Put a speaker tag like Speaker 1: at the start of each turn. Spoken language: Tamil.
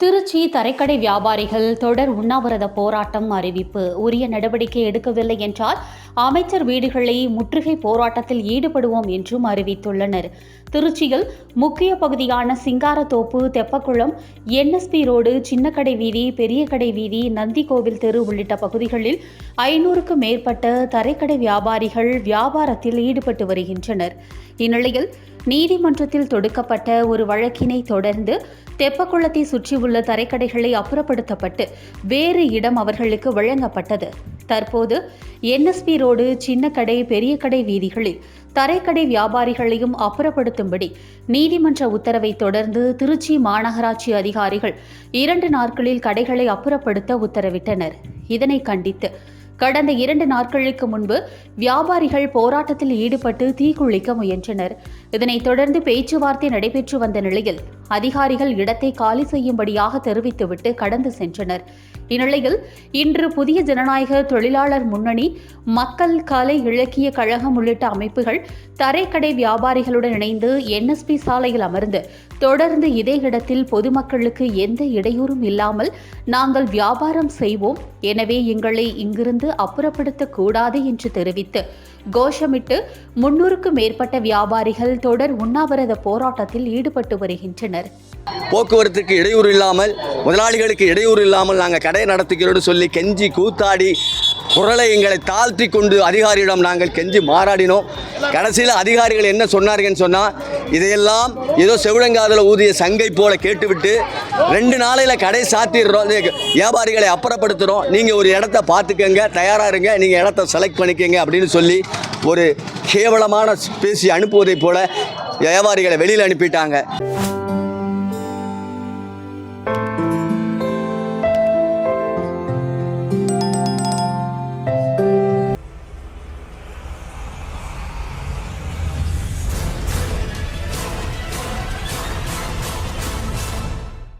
Speaker 1: திருச்சி தரைக்கடை வியாபாரிகள் தொடர் உண்ணாவிரத போராட்டம் அறிவிப்பு. உரிய நடவடிக்கை எடுக்கவில்லை என்றால் அமைச்சர் வீடுகளை முற்றுகை போராட்டத்தில் ஈடுபடுவோம் என்றும் அறிவித்துள்ளனர். திருச்சியில் முக்கிய பகுதியான சிங்காரத்தோப்பு தெப்பக்குளம் என்எஸ்பி ரோடு சின்னக்கடை வீதி பெரிய கடை வீதி நந்தி கோவில் தெரு உள்ளிட்ட பகுதிகளில் ஐநூறுக்கும் மேற்பட்ட தரைக்கடை வியாபாரிகள் வியாபாரத்தில் ஈடுபட்டு வருகின்றனர். இந்நிலையில் நீதிமன்றத்தில் தொடுக்கப்பட்ட ஒரு வழக்கினை தொடர்ந்து தெப்பக்குளத்தை சுற்றியுள்ள தரைக்கடைகளை அப்புறப்படுத்தப்பட்டு வேறு இடம் அவர்களுக்கு வழங்கப்பட்டது. தற்போது என்எஸ்பி ரோடு சின்ன கடை பெரிய கடை வீதிகளில் தரைக்கடை வியாபாரிகளையும் அப்புறப்படுத்தும்படி நீதிமன்ற உத்தரவை தொடர்ந்து திருச்சி மாநகராட்சி அதிகாரிகள் இரண்டு நாட்களில் கடைகளை அப்புறப்படுத்த உத்தரவிட்டனர். இதனை கண்டித்து கடந்த இரண்டு நாட்களுக்கு முன்பு வியாபாரிகள் போராட்டத்தில் ஈடுபட்டு தீக்குளிக்க முயன்றனர். இதனைத் தொடர்ந்து பேச்சுவார்த்தை நடைபெற்று வந்த நிலையில் அதிகாரிகள் இடத்தை காலி செய்யும்படியாக தெரிவித்துவிட்டு கடந்து சென்றனர். இந்நிலையில் இன்று புதிய ஜனநாயக தொழிலாளர் முன்னணி மக்கள் கலை இலக்கிய கழகம் உள்ளிட்ட அமைப்புகள் தரைக்கடை வியாபாரிகளுடன் இணைந்து என்எஸ்பி சாலையில் அமர்ந்து தொடர்ந்து இதே இடத்தில் பொதுமக்களுக்கு எந்த இடையூறும் இல்லாமல் நாங்கள் வியாபாரம் செய்வோம். எனவே எங்களை இங்கிருந்து அப்புறப்படுத்தக்கூடாது என்று தெரிவித்து கோஷமிட்டு முன்னூறுக்கும் மேற்பட்ட வியாபாரிகள் தொடர் உண்ணாவிரத போராட்டத்தில் ஈடுபட்டு வருகின்றனர்.
Speaker 2: போக்குவரத்துக்கு இடையூறு இல்லாமல் முதலாளிகளுக்கு இடையூறு இல்லாமல் நாங்கள் கடை நடத்துகிறோம்னு சொல்லி கெஞ்சி கூத்தாடி குரலை எங்களை தாழ்த்தி கொண்டு அதிகாரியிடம் நாங்கள் கெஞ்சி மாறாடினோம். கடைசியில் அதிகாரிகள் என்ன சொன்னார்கள்னு சொன்னால் இதையெல்லாம் ஏதோ செவிடங்காதில் ஊதிய சங்கை போல கேட்டுவிட்டு ரெண்டு நாளையில் கடை சாத்திடுறோம். வியாபாரிகளை அப்புறப்படுத்துகிறோம் நீங்கள் ஒரு இடத்த பார்த்துக்கங்க தயாராக இருங்க நீங்கள் இடத்த செலக்ட் பண்ணிக்கங்க அப்படின்னு சொல்லி ஒரு கேவலமான பேசி அனுப்புவதைப் போல வியாபாரிகளை வெளியில் அனுப்பிட்டாங்க.